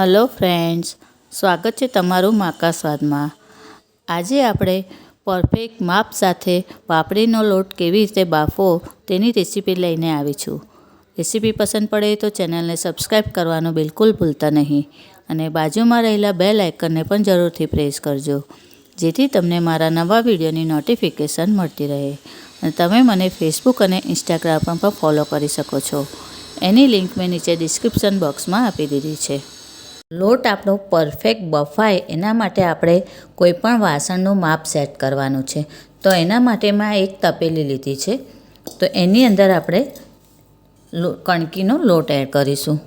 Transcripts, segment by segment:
Hello friends, સ્વાગત છે તમારું માકા આજે આપણે પરફેક્ટ માપ સાથે પાપડીનો લોટ કેવી રીતે બાફવો તેની રેસીપી લઈને આવી છું રેસીપી પસંદ પડે તો ચેનલને સબસ્ક્રાઈબ કરવાનું બિલકુલ ભૂલતા નહીં અને બાજુમાં રહેલા બે લાઇકનને પણ જરૂરથી પ્રેસ કરજો, જેથી તમને મારા નવા વિડીયોની નોટિફિકેશન મળતી રહે. અને તમે મને ફેસબુક અને ઇન્સ્ટાગ્રામ પર ફોલો કરી શકો છો. એની લિંક મેં નીચે ડિસ્ક્રિપ્શન બોક્સમાં આપી દીધી છે. લોટ આપણો પરફેક્ટ બફાય એના માટે આપણે કોઈ પણ વાસણનું માપ સેટ કરવાનું છે. તો એના માટે મેં એક તપેલી લીધી છે. તો એની અંદર આપણે કણકીનો લોટ એડ કરીશું.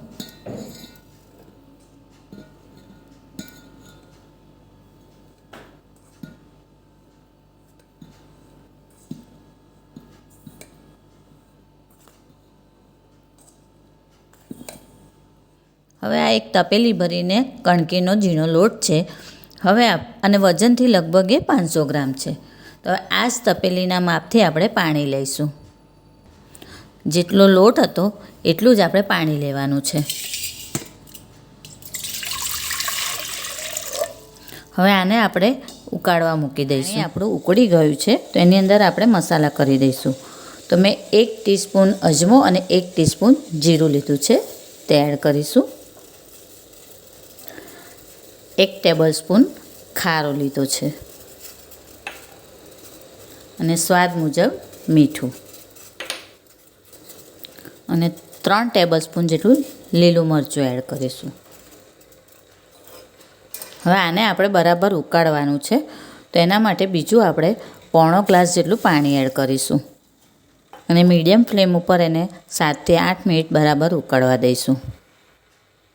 હવે આ એક તપેલી ભરીને કણકીનો ઝીણો લોટ છે. હવે અને વજનથી લગભગ એ પાંચસો ગ્રામ છે. તો આ જ તપેલીના માપથી આપણે પાણી લઈશું. જેટલો લોટ હતો, એટલું જ આપણે પાણી લેવાનું છે. હવે આને આપણે ઉકાળવા મૂકી દઈશું. આપણું ઉકળી ગયું છે, તો એની અંદર આપણે મસાલા કરી દઈશું. તો મેં એક ટીસ્પૂન અજમો અને એક ટીસ્પૂન જીરું લીધું છે, તે એડ કરીશું. એક ટેબલ સ્પૂન ખારો લીધો છે. અને સ્વાદ મુજબ મીઠું. અને ત્રણ ટેબલ સ્પૂન જેટલું લીલું મરચું એડ કરીશું. હવે આને આપણે બરાબર ઉકાળવાનું છે. તો એના માટે બીજું આપણે પોણો ગ્લાસ જેટલું પાણી એડ કરીશું. અને મીડિયમ ફ્લેમ ઉપર એને સાતથી આઠ મિનિટ બરાબર ઉકળવા દઈશું.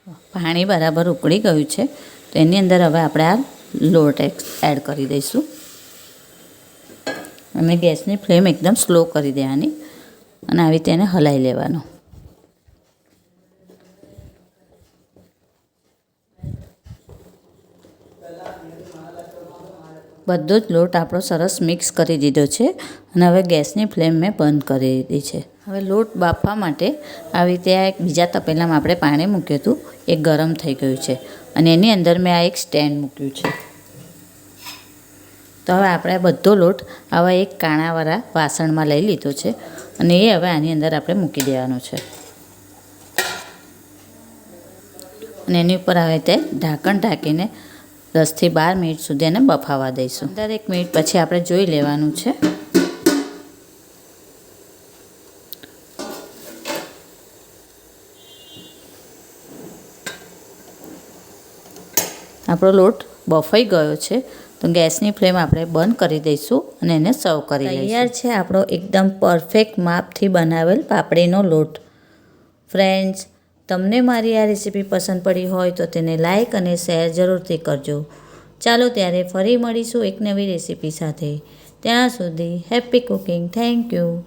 પાણી બરાબર ઉકળી ગયું છે. તો એની અંદર હવે આપણે આ લોટ એડ કરી દઈશું. અને ગેસની ફ્લેમ એકદમ સ્લો કરી દેવાની અને આવી રીતે એને હલાવી લેવાનો. બધો જ લોટ આપણો સરસ મિક્સ કરી દીધો છે અને હવે ગેસની ફ્લેમ મેં બંધ કરી દીધી છે. હવે લોટ બાફવા માટે આવી રીતે આ એક બીજા તપેલામાં આપણે પાણી મૂક્યું હતું. એ ગરમ થઈ ગયું છે. અને એની અંદર મેં આ એક સ્ટેન્ડ મૂક્યું છે. તો હવે આપણે બધો લોટ આવા એક કાણાવાળા વાસણમાં લઈ લીધો છે અને એ હવે આની અંદર આપણે મૂકી દેવાનો છે. અને એની ઉપર આવે તે ઢાંકણ ઢાંકીને દસથી બાર મિનિટ સુધી એને બફાવા દઈશું. દરેક મિનિટ પછી આપણે જોઈ લેવાનું છે. આપણો લોટ બફાઈ ગયો છે, તો ગેસની ફ્લેમ આપણે બંધ કરી દઈશું અને એને સર્વ કરી તૈયાર છે આપણો એકદમ પરફેક્ટ માપથી બનાવેલ પાપડીનો લોટ. ફ્રેન્ડ્સ, તમને મારી આ રેસીપી પસંદ પડી હોય તો તેને લાઇક અને શેર જરૂરથી કરજો. ચાલો ત્યારે ફરી મળીશું એક નવી રેસીપી સાથે. ત્યાં સુધી હેપી કુકિંગ. Thank you.